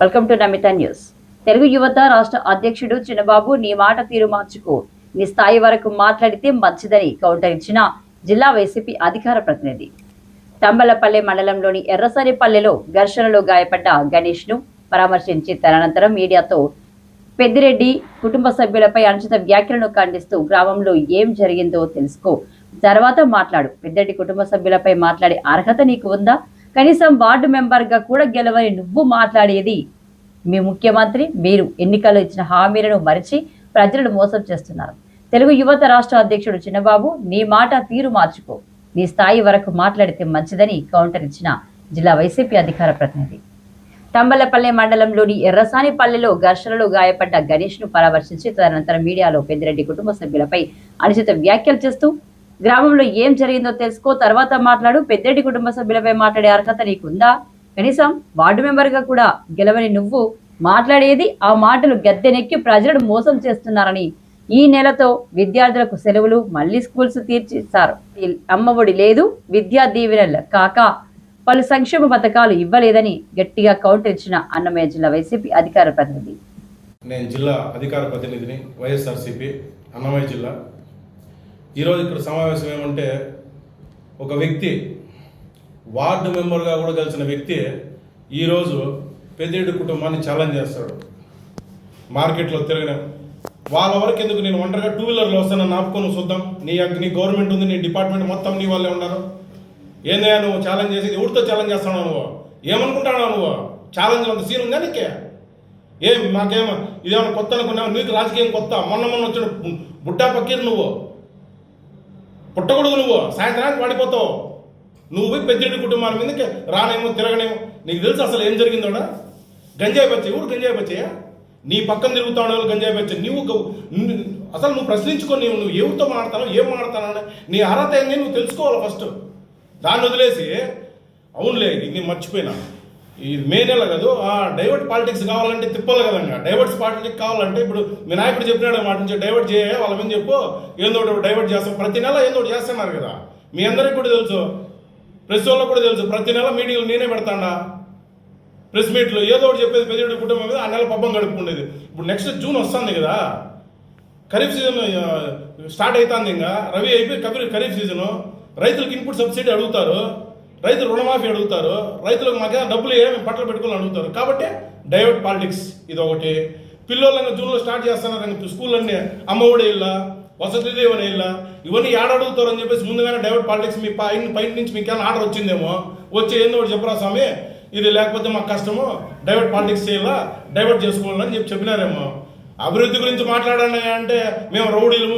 Welcome to Namitha news Telugu యువత రాష్ట్ర అధ్యక్షుడు చిన్నబాబు నీ మాట తీరు మార్చుకో. నీ స్థాయి వరకు మాట్లాడితే మంచిదని కౌంటర్ ఇచ్చిన జిల్లా వైసీపీ అధికార ప్రతినిధి. తంబలపల్లె మండలంలోని ఎర్రసరిపల్లెలో ఘర్షణలో గాయపడ్డ గణేష్ను పరామర్శించి తదనంతరం మీడియాతో పెద్దిరెడ్డి కుటుంబ సభ్యులపై అనుచిత వ్యాఖ్యలను ఖండిస్తూ గ్రామంలో ఏం జరిగిందో తెలుసుకో. తర్వాత మాట్లాడు. పెద్దిరెడ్డి కుటుంబ సభ్యులపై మాట్లాడే అర్హత నీకు ఉందా? కనీసం వార్డు మెంబర్గా కూడా గెలవని నువ్వు మాట్లాడేది మీ ముఖ్యమంత్రి మీరు ఎన్నికల్లో ఇచ్చిన హామీలను మరిచి ప్రజలను మోసం చేస్తున్నారు. తెలుగు యువత రాష్ట్ర అధ్యక్షుడు చిన్నబాబు నీ మాట తీరు మార్చుకో. నీ స్థాయి వరకు మాట్లాడితే మంచిదని కౌంటర్ ఇచ్చిన జిల్లా వైసీపీ అధికార ప్రతినిధి. తంబలపల్లె మండలంలోని ఎర్రసానిపల్లెలో ఘర్షణలో గాయపడ్డ గణేష్ను పరామర్శించి తదనంతరం మీడియాలో పెద్దిరెడ్డి కుటుంబ సభ్యులపై అనుచిత వ్యాఖ్యలు చేస్తూ గ్రామంలో ఏం జరిగిందో తెలుసుకో తర్వాత మాట్లాడు. పెద్దిరెడ్డి కుటుంబ సభ్యులపై మాట్లాడే అర్హత నీకుందా? కనీసం వార్డు మెంబర్గా కూడా గెలవని నువ్వు మాట్లాడేది ఆ మాటలు గద్దెనెక్కి ప్రజలను మోసం చేస్తున్నారని ఈ నెలతో విద్యార్థులకు సెలవులు మళ్ళీ స్కూల్స్ తీర్చిస్తారు. అమ్మఒడి లేదు విద్యా దీవెనలు కాక పలు సంక్షేమ పథకాలు ఇవ్వలేదని గట్టిగా కౌంటర్ ఇచ్చిన అన్నమయ్య జిల్లా వైసీపీ అధికార ప్రతినిధి. నేను జిల్లా అధికార ప్రతినిధిని వైఎస్ఆర్సీపీ అన్నమయ్య జిల్లా. ఈరోజు ఇక్కడ సమావేశం ఏమంటే ఒక వ్యక్తి వార్డు మెంబర్గా కూడా కలిసిన వ్యక్తి ఈరోజు పెద్దేడు కుటుంబాన్ని ఛాలెంజ్ చేస్తాడు. మార్కెట్లో తిరిగిన వాళ్ళ వరకు ఎందుకు నేను ఒంటరిగా టూ వీలర్లో వస్తానని ఆపుకొని చూద్దాం. నీ నీ గవర్నమెంట్ ఉంది నీ డిపార్ట్మెంట్ మొత్తం నీ వాళ్ళే ఉన్నారు. ఏందయ్యా నువ్వు ఛాలెంజ్ చేసి ఊరితో ఛాలెంజ్ చేస్తున్నావు నువ్వు? ఏమనుకుంటున్నావు నువ్వు? ఛాలెంజ్ అంత సీన్ ఉందా నీకే? ఏం మాకేమో ఇదేమన్నా కొత్త అనుకున్నావు? నీకు రాజకీయం కొత్త? మొన్న మొన్న వచ్చిన బుడ్డా పక్కీరు నువ్వు. పుట్టకూడదు నువ్వు. సాయంత్రానికి పడిపోతావు నువ్వు పోయి పెద్దడి కుటుంబాల మీదకి రానేమో తిరగనేమో. నీకు తెలుసు అసలు ఏం జరిగిందోడా గంజాయి బచ్చ ఎవరు గంజాయి బచ్చయ్యా నీ పక్కన తిరుగుతా ఉండే వాళ్ళు గంజాయి బచ్చ నువ్వు అసలు నువ్వు ప్రశ్నించుకో నువ్వు నువ్వు ఎవరితో మాట్లాడతావు ఏం మాట్లాడతానని నీ అర్హత ఏంది నువ్వు తెలుసుకోవాలి ఫస్ట్ దాన్ని వదిలేసి అవునులే ఇది నేను మర్చిపోయినా. ఈ మే నెల కాదు ఆ డైవర్ట్ పాలిటిక్స్ కావాలంటే తిప్పాలి కదండి. డైవర్ట్స్ పాలిటిక్స్ కావాలంటే ఇప్పుడు మీ నాయకుడు చెప్పినాడు మాట నుంచి డైవర్ట్ చేయ వాళ్ళ మీద చెప్పు. ఏందో డైవర్ట్ చేస్తాం. ప్రతి నెల ఏందో చేస్తున్నారు కదా. మీ అందరికి కూడా తెలుసు. ప్రెస్ వాళ్ళకు కూడా తెలుసు. ప్రతి నెల మీడియాలో నేనే పెడతాడా ప్రెస్ మీట్లో ఏదో ఒకటి చెప్పేది పెద్దడి కుటుంబం మీద ఆ నెల పబ్బం గడుపుకుండేది. ఇప్పుడు నెక్స్ట్ జూన్ వస్తుంది కదా. ఖరీఫ్ సీజన్ స్టార్ట్ అవుతుంది ఇంకా. రవి అయిపోయి కబీ ఖరీఫ్ సీజను రైతులకు ఇన్పుట్ సబ్సిడీ అడుగుతారు. రైతులు రుణమాఫీ అడుగుతారు. రైతులకు మాకే డబ్బులు ఏమి పట్టలు పెట్టుకోవాలని అడుగుతారు. కాబట్టి డైవర్ట్ పాలిటిక్స్ ఇది ఒకటి పిల్లలు జూన్లో స్టార్ట్ చేస్తున్నారు స్కూల్ స్కూళ్ళన్నీ అమ్మఒడి ఇళ్ళ వసతి దీవెన ఇళ్ళ ఇవన్నీ ఏడడుగుతారు అని చెప్పేసి ముందుగానే డైవర్ట్ పాలిటిక్స్ మీ పైన పైన నుంచి మీకు ఏమైనా ఆర్డర్ వచ్చిందేమో వచ్చి ఏందో ఒకటి చెప్పరా స్వామి? ఇది లేకపోతే మాకు కష్టము డైవర్ట్ పాలిటిక్స్ చేయాలా? డైవర్ట్ చేసుకోవాలని చెప్పి చెప్పినారేమో. అభివృద్ధి గురించి మాట్లాడండి అంటే మేము రౌడీలు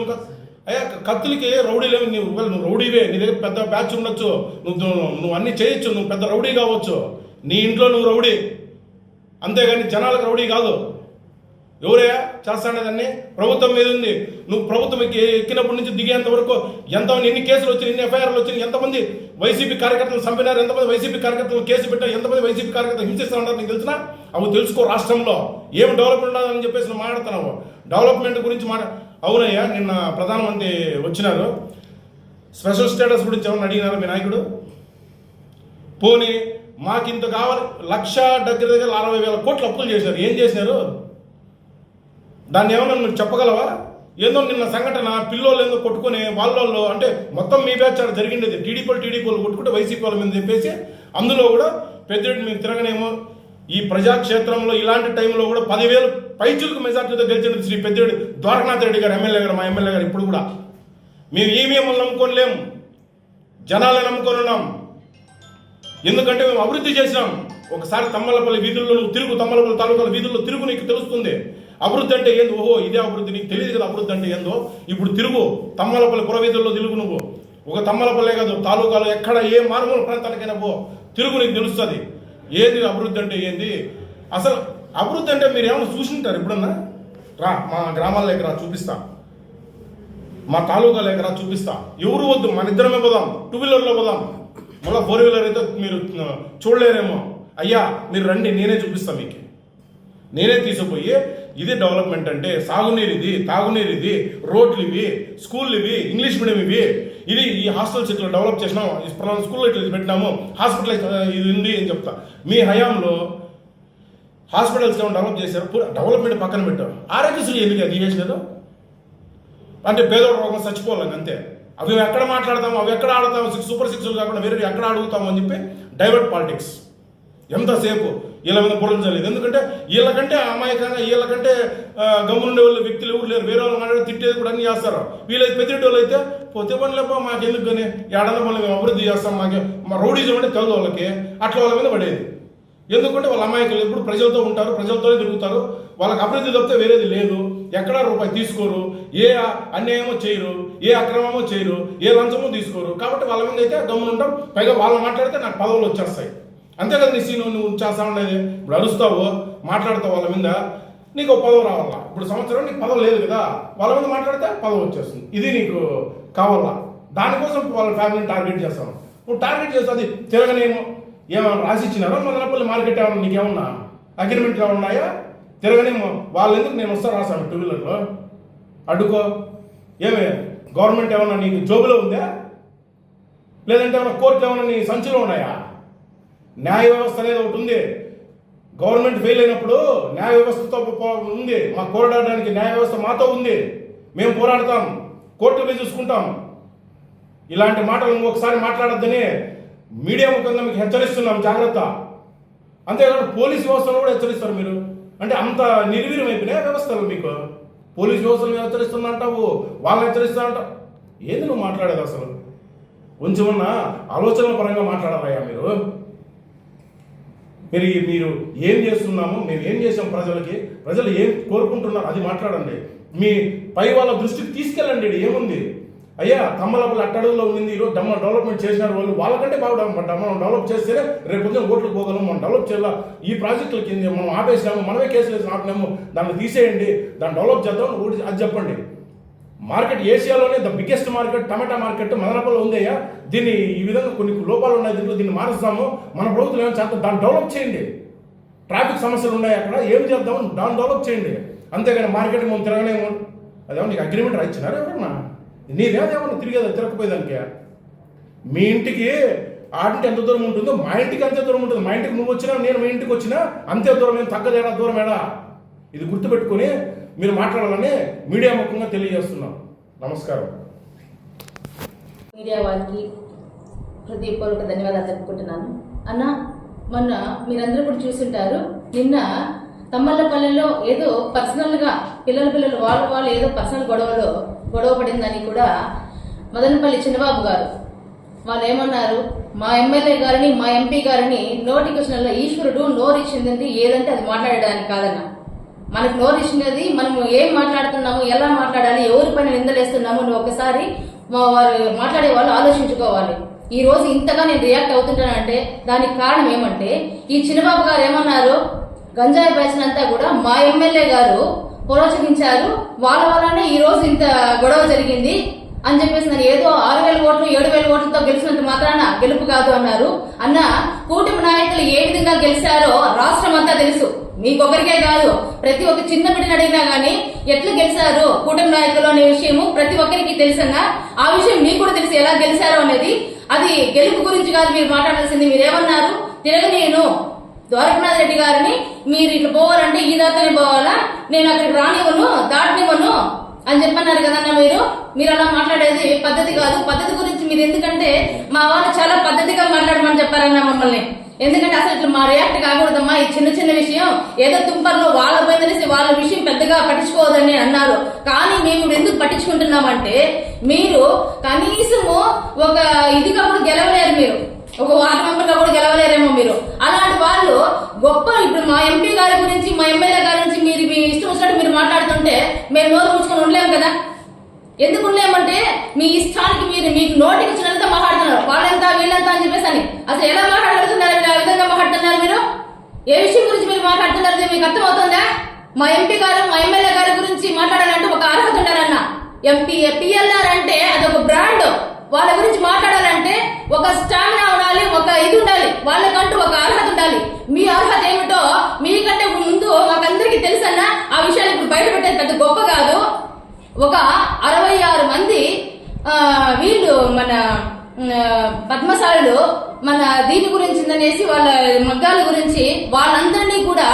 అయ్యా కత్తులకి రౌడీలు ఏమి నువ్వు నువ్వు రౌడీవే నీ దగ్గర పెద్ద బ్యాచ్ ఉండొచ్చు. నువ్వు నువ్వు- నువ్వు అన్ని చేయొచ్చు నువ్వు పెద్ద రౌడీ కావచ్చు. నీ ఇంట్లో నువ్వు రౌడీ. అంతేగాని జనాలకు రౌడీ కాదు. ఎవరే చేస్తాడేదాన్ని ప్రభుత్వం మీద ఉంది. నువ్వు ప్రభుత్వం ఎక్కి ఎక్కినప్పటి నుంచి దిగేంత వరకు ఎంతమంది ఎన్ని కేసులు వచ్చినాయి ఎన్ని ఎఫ్ఐఆర్లు వచ్చినాయి ఎంతమంది వైసీపీ కార్యకర్తలు చంపినారు ఎంతమంది వైసీపీ కార్యకర్తలు కేసు పెట్టారు ఎంతమంది వైసీపీ కార్యకర్తలు హింసిస్తూ ఉంటారు నీకు తెలిసిన? అవి తెలుసుకో రాష్ట్రంలో. ఏం డెవలప్మెంట్ ఉండాలని చెప్పేసి నువ్వు మాట్లాడుతున్నావు. డెవలప్మెంట్ గురించి మాట్లా అవునయ్యా నిన్న ప్రధానమంత్రి వచ్చినారు. స్పెషల్ స్టేటస్ గురించి ఏమన్నా అడిగినారు మీ నాయకుడు? పోనీ మాకింత కావాలి లక్ష దగ్గర దగ్గర అరవై వేల కోట్లు అప్పులు చేశారు. ఏం చేశారు దాన్ని ఏమైనా నువ్వు చెప్పగలవా? ఏందో నిన్న సంఘటన పిల్లోళ్ళు ఏందో కొట్టుకుని వాళ్ళల్లో అంటే మొత్తం మీ బ్యాచ్ అక్కడ జరిగింది టీడీపీ టీడీపీ కొట్టుకుంటే వైసీపీ వాళ్ళ మీద చెప్పేసి అందులో కూడా పెద్దరెడ్డి మేము తిరగనేమో ఈ ప్రజాక్షేత్రంలో ఇలాంటి టైంలో కూడా పదివేలు పైచులకు మెజార్టీతో గెలిచిన శ్రీ పెద్దిరెడ్డి ద్వారకనాథ్ రెడ్డి గారు ఎమ్మెల్యే గారు మా ఎమ్మెల్యే గారు ఇప్పుడు కూడా. మేము ఈవీఎంలు నమ్ముకొని లేము జనాలను నమ్ముకొని ఉన్నాం. ఎందుకంటే మేము అభివృద్ధి చేసినాం. ఒకసారి తమ్మలపల్లి వీధుల్లో తిరుగు తమ్మలపల్లి తాలూకాల వీధుల్లో తిరుగు నీకు తెలుస్తుంది. అభివృద్ధి అంటే ఏంది? ఓహో ఇదే అభివృద్ధి నీకు తెలియదు కదా అభివృద్ధి అంటే ఏందో? ఇప్పుడు తిరుగు తమ్మలపల్లి పురవీధుల్లో తిరుగు. నువ్వు ఒక తమ్మలపల్లే కాదు తాలూకాలో ఎక్కడ ఏ మారుమూల ప్రాంతానికైనా పో. తిరుగు నీకు తెలుస్తుంది. ఏది అభివృద్ధి అంటే ఏంది? అసలు అభివృద్ధి అంటే మీరు ఏమైనా చూసింటారు ఎప్పుడన్నా? రా మా గ్రామాల్లోకి రా చూపిస్తా. మా తాలూకా లేక రా చూపిస్తా. ఎవరు వద్దు మన ఇద్దరమే పోదాం. టూ వీలర్లో పోదాం. మళ్ళీ ఫోర్ వీలర్ అయితే మీరు చూడలేరేమో. అయ్యా మీరు రండి నేనే చూపిస్తాను మీకు. నేనే తీసుకుపోయి ఇది డెవలప్మెంట్ అంటే సాగునీరు ఇది తాగునీరు ఇది రోడ్లు ఇవి స్కూళ్ళు ఇవి ఇంగ్లీష్ మీడియం ఇవి ఇది ఈ హాస్టల్స్ ఇట్లా డెవలప్ చేసినాం. ఈ స్కూల్లో ఇట్లా పెట్టినాము. హాస్పిటల్ ఇది ఉంది అని చెప్తా. మీ హయాంలో హాస్పిటల్స్ ఏమైనా డెవలప్ చేశారు? డెవలప్మెంట్ పక్కన పెట్టారు. ఆరోగ్యశ్రీ ఎందుకు అది చేసినారు? అంటే పేదోడు రోగం చచ్చిపోవాలి అంతే. అవి ఎక్కడ మాట్లాడతాము? అవి ఎక్కడ ఆడతాము? సిక్స్ సూపర్ సిక్స్లు కాకుండా వేరే ఎక్కడ అడుగుతాము అని చెప్పి డైవర్ట్ పాలిటిక్స్ ఎంతసేపు వీళ్ళ మీద బుర్రలు ఎందుకంటే వీళ్ళకంటే అమాయకంగా వీళ్ళకంటే ఆ, గమ్మునుండే వాళ్ళు వ్యక్తులు ఎవరు లేరు. వేరే వాళ్ళు మాట్లాడి తిట్టేది కూడా అన్ని చేస్తారు. వీళ్ళైతే పెద్దటి వాళ్ళు అయితే పోతే పనులేపా మాకు ఎందుకు కానీ ఏడాది పనులు మేము అభివృద్ధి చేస్తాం మాకు మా రౌడీజం అంటే తెలుగు వాళ్ళకి. అట్లా వాళ్ళ మీద పడేది. ఎందుకంటే వాళ్ళ అమాయకులు ఎప్పుడు ప్రజలతో ఉంటారు ప్రజలతోనే తిరుగుతారు. వాళ్ళకి అభివృద్ధి తప్పితే వేరేది లేదు. ఎక్కడా రూపాయి తీసుకోరు. ఏ అన్యాయమో చేయరు. ఏ అక్రమమో చేయరు. ఏ లంచమో తీసుకోరు. కాబట్టి వాళ్ళ మీద అయితే గమ్మున పైగా వాళ్ళు మాట్లాడితే నాకు పదవులు వచ్చేస్తాయి. అంతే కదా నీ సీను నువ్వు చేస్తా ఉండేది ఇప్పుడు అరుస్తావు మాట్లాడతావు వాళ్ళ మీద నీకు పదవి రావాలా? ఇప్పుడు సంవత్సరం నీకు పదవి లేదు కదా వాళ్ళ మీద మాట్లాడితే పదవి వచ్చేస్తుంది. ఇది నీకు కావాలా? దానికోసం వాళ్ళ ఫ్యామిలీని టార్గెట్ చేస్తాను. నువ్వు టార్గెట్ చేస్తే అది తిరగనేమో ఏమైనా రాసి ఇచ్చినారా? మదనపల్లి మార్కెట్ ఏమన్నా నీకేమన్నా అగ్రిమెంట్ ఉన్నాయా? తిరగనేమో వాళ్ళు ఎందుకు నేను వస్తా రాశాను టూ వీలర్లో అడ్డుకో ఏమే గవర్నమెంట్ ఏమన్నా నీకు జోబులో ఉందా? లేదంటే ఏమన్నా కోర్టు ఏమన్నా నీ సంచిలో ఉన్నాయా? న్యాయ వ్యవస్థ అనేది ఒకటి ఉంది. గవర్నమెంట్ ఫెయిల్ అయినప్పుడు న్యాయ వ్యవస్థతో పో- ఉంది. మా పోరాడడానికి న్యాయ వ్యవస్థ మాతో ఉంది. మేము పోరాడతాం. కోర్టు మీద చూసుకుంటాం. ఇలాంటి మాటలు ఇంకొకసారి మాట్లాడొద్దని మీడియా ముఖంగా మీకు హెచ్చరిస్తున్నాం. జాగ్రత్త. అంతేకాదు పోలీస్ వ్యవస్థను కూడా హెచ్చరిస్తారు మీరు. అంటే అంత నిర్వీర్యం అయిపోయినాయి వ్యవస్థలు మీకు? పోలీస్ వ్యవస్థలు హెచ్చరిస్తున్నా హెచ్చరిస్తుందంటావు. వాళ్ళని హెచ్చరిస్తా అంటావు ఏంది నువ్వు మాట్లాడేది అసలు? కొంచెమన్నా ఆలోచనల పరంగా మాట్లాడాలయ్యా మీరు? మీరు మీరు ఏం చేస్తున్నాము మేము ఏం చేసాం ప్రజలకి ప్రజలు ఏం కోరుకుంటున్నారు అది మాట్లాడండి. మీ పై వాళ్ళ దృష్టికి తీసుకెళ్ళండి ఏముంది? అయ్యా తమ్మలపల్లి అట్టడుగులో ఉంది ఈరోజు దమ్మ డెవలప్మెంట్ చేసినారు వాళ్ళు వాళ్ళకంటే బాగా డెవలప్ మనం డెవలప్ చేస్తేనే రేపు కొంచెం ఓట్లు పోగలం మనం డెవలప్ చేయాలా? ఈ ప్రాజెక్టుల కింద మనం ఆపేసాము మనమే కేసులు వేసి ఆపినాము దాన్ని తీసేయండి దాన్ని డెవలప్ చేద్దాం అది చెప్పండి. Market ఏషియాలోనే the biggest market tomato market Madanapalle ఉందయ్యా దీన్ని ఈ విధంగా కొన్ని లోపాలు ఉన్నాయి దీంట్లో దీన్ని మారుస్తాము. మన ప్రభుత్వం ఏమైనా చేద్దాం దాన్ని డెవలప్ చేయండి. ట్రాఫిక్ సమస్యలు ఉన్నాయి అక్కడ ఏం చేద్దాం దాన్ని డెవలప్ చేయండి. అంతేగాని మార్కెట్ మనం తిరగలేము అదేమో నీకు అగ్రిమెంట్ రాయించినారా ఎవరన్నా? నీదేమన్నా తిరిగేదా తిరగకపోయేదానికి? మీ ఇంటికి ఆడింటి ఎంత దూరం ఉంటుందో మా ఇంటికి అంతే దూరం ఉంటుంది. మా ఇంటికి నువ్వు వచ్చినా నేను మీ ఇంటికి వచ్చినా అంతే దూరం ఏం తగ్గదేడా దూరం ఏడా? ఇది గుర్తుపెట్టుకొని మీరు మాట్లాడాలని మీడియా ముఖంగా తెలియజేస్తున్నాం. నమస్కారం. మీడియా వారికి హృదయపూర్వక ధన్యవాదాలు తెలుపుకుంటున్నాను. అన్న మొన్న మీరందరూ కూడా చూసుంటారు నిన్న తమ్మల్లపల్లెలో ఏదో పర్సనల్గా పిల్లల పిల్లలు వాళ్ళు వాళ్ళు ఏదో పర్సనల్ గొడవలో గొడవ పడిందని కూడా మదనపల్లి చిన్నబాబు గారు వాళ్ళు ఏమన్నారు మా ఎమ్మెల్యే గారిని మా ఎంపీ గారిని నోటికి ఈశ్వరుడు నోరు ఇచ్చింది ఏదంటే అది మాట్లాడడానికి కాదన్నా. మనకు నోరిచ్చినది మనం ఏం మాట్లాడుతున్నాము ఎలా మాట్లాడాలి ఎవరి పైన నిందలేస్తున్నాము నువ్వు ఒకసారి వారు మాట్లాడే వాళ్ళు ఆలోచించుకోవాలి. ఈ రోజు ఇంతగా నేను రియాక్ట్ అవుతుంటానంటే దానికి కారణం ఏమంటే ఈ చిన్నబాబు గారు ఏమన్నారు గంజాయి బ్యాచ్నంతా కూడా మా ఎమ్మెల్యే గారు ప్రోత్సహించారు వాళ్ళ వల్లనే ఈ రోజు ఇంత గొడవ జరిగింది అని చెప్పేసి నన్ను ఏదో ఆరు వేల ఓట్లు ఏడు వేల ఓట్లతో గెలిచినంత మాత్రాన గెలుపు కాదు అన్నారు. అన్న కూటమి నాయకులు ఏ విధంగా గెలిచారో రాష్ట్రం అంతా తెలుసు. మీకొకరికే కాదు ప్రతి ఒక్క చిన్న బిడ్డను అడిగినా గానీ ఎట్లా గెలిచారు కూటమి నాయకులు అనే విషయము ప్రతి ఒక్కరికి తెలుసన్నా ఆ విషయం మీకు కూడా తెలుసు ఎలా గెలిచారు అనేది అది గెలుపు గురించి కాదు మీరు మాట్లాడాల్సింది మీరేమన్నారు. తిరగనేను ద్వారకనాథ్ రెడ్డి గారిని మీరు ఇట్లా పోవాలంటే ఈ దాకానే పోవాలా? నేను అక్కడికి రానివ్వను దాటనివ్వను అని చెప్పన్నారు కదన్నా మీరు. మీరు అలా మాట్లాడేది పద్ధతి కాదు. పద్ధతి గురించి మీరు ఎందుకంటే మా వాళ్ళు చాలా పద్ధతిగా మాట్లాడమని చెప్పారన్నా మమ్మల్ని. ఎందుకంటే అసలు ఇట్లా మా రియాక్ట్ కాకూడదమ్మా. ఈ చిన్న చిన్న విషయం ఏదో తుంపర్లో వాళ్ళ పోయిందనేసి వాళ్ళ విషయం పెద్దగా పట్టించుకోవద్దని అన్నారు. కానీ మేము ఎందుకు పట్టించుకుంటున్నామంటే మీరు కనీసము ఒక ఇది కూడా గెలవలేరు మీరు. ఒక వార్డు మెంబర్గా కూడా గెలవలేరేమో మీరు. అలాంటి వాళ్ళు గొప్ప ఇప్పుడు మా ఎంపీ గారి గురించి మా ఎమ్మెల్యే గారి గురించి మీరు మీ ఇష్టం వచ్చినట్టు మీరు మాట్లాడుతుంటే మేము నోరు ఉంచుకొని ఉండలేము కదా? ఎందుకు ఉండలేమంటే మీ ఇష్టానికి మీరు మీకు నోటికి వచ్చినంత మాట్లాడుతున్నారు. వాళ్ళెంత వీళ్ళంతా అని చెప్పేసి అని. అసలు ఎలా మాట్లాడుతున్నారు ఆ విధంగా మాట్లాడుతున్నారు మీరు? ఏ విషయం గురించి మీరు మాట్లాడుతున్నారు మీకు అర్థమవుతుందా? మా ఎంపీ గారు మా ఎమ్మెల్యే గారి గురించి మాట్లాడాలంటే ఒక అర్హత ఉండాలన్న. ఎంపీ పిఎల్ఆర్ అంటే అది ఒక బ్రాండ్. వాళ్ళ గురించి మాట్లాడాలంటే ఒక స్టామినా ఉండాలి ఒక ఇది ఉండాలి. వాళ్ళకంటూ ఒక అర్హత ఉండాలి. మీ అర్హత ఏమిటో మీకంటే ముందు మాకందరికీ తెలుసన్నా ఆ విషయాలు ఇప్పుడు బయట పెట్టేది పెద్ద గొప్ప కాదు. ఒక అరవై ఆరు మంది వీళ్ళు మన పద్మసారులు మన దీని గురించి అనేసి వాళ్ళ మగ్గాల గురించి వాళ్ళందరినీ కూడా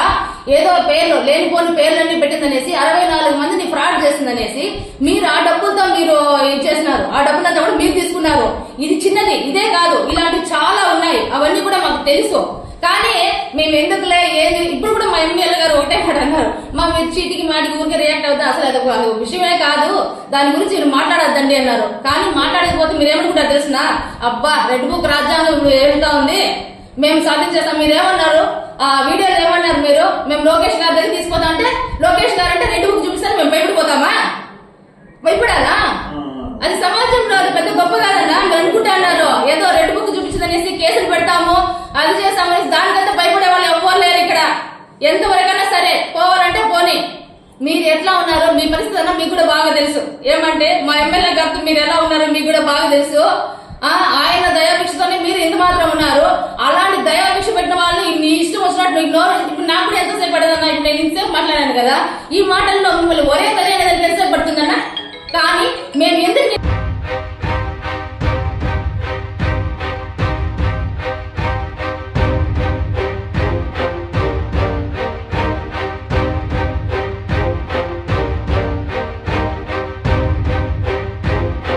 ఏదో పేర్లు లేనిపోని పేర్లన్నీ పెట్టిందనేసి అరవై నాలుగు మందిని ఫ్రాడ్ చేసిందనేసి మీరు ఆ డబ్బులతో మీరు ఇది చేసినారు ఆ డబ్బులంతా కూడా మీరు తీసుకున్నారు. ఇది చిన్నది ఇదే కాదు. ఇలాంటివి చాలా ఉన్నాయి. అవన్నీ కూడా మాకు తెలుసు. కానీ మేము ఎందుకులే ఏది? ఇప్పుడు కూడా మా ఎమ్మెల్యే గారు ఒకటే మాట అన్నారు. మా మీరు చీటికి మాటికి ఊరికే రియాక్ట్ అవుతా. అసలు అది ఒక విషయమే కాదు. దాని గురించి మీరు మాట్లాడొద్దండి అన్నారు. కానీ మాట్లాడకపోతే మీరు ఏమనుకుంటారు తెలిసిన? అబ్బా రెడ్ బుక్ రాజ్యాంగం ఇప్పుడు ఏమిటా ఉంది? మేము సాధించేస్తాం. మీరు ఏమన్నారు ఆ వీడియోలో ఏమన్నారు మీరు? మేము లోకేష్ గారి దగ్గర తీసుకుపోతాం అంటే లోకేష్ గారు అంటే రెడ్ బుక్ చూపిస్తారు మేము భయపడిపోతామా? భయపడాలా? అది సమాజంలో అది పెద్ద గొప్ప కాదన్నా. మీరు మీరు ఎలా ఉన్నారో మీకు కూడా బాగా తెలుసు. ఆయన దయాభిక్షతోనే మీరు ఎంత మాత్రం ఉన్నారు. అలాంటి దయాభిక్ష పెట్టిన వాళ్ళు మీ ఇష్టం వచ్చినట్టు ఇగ్నోర్ ఇప్పుడు నాకు కూడా ఎంతసేపు పడదన్నా ఇప్పుడు నేను ఇంతసేపు మాట్లాడాను కదా. ఈ మాటల్లో మిమ్మల్ని ఒరే తల్లి అనేది ఎంతసేపు పడుతుందన్నా? కానీ మేము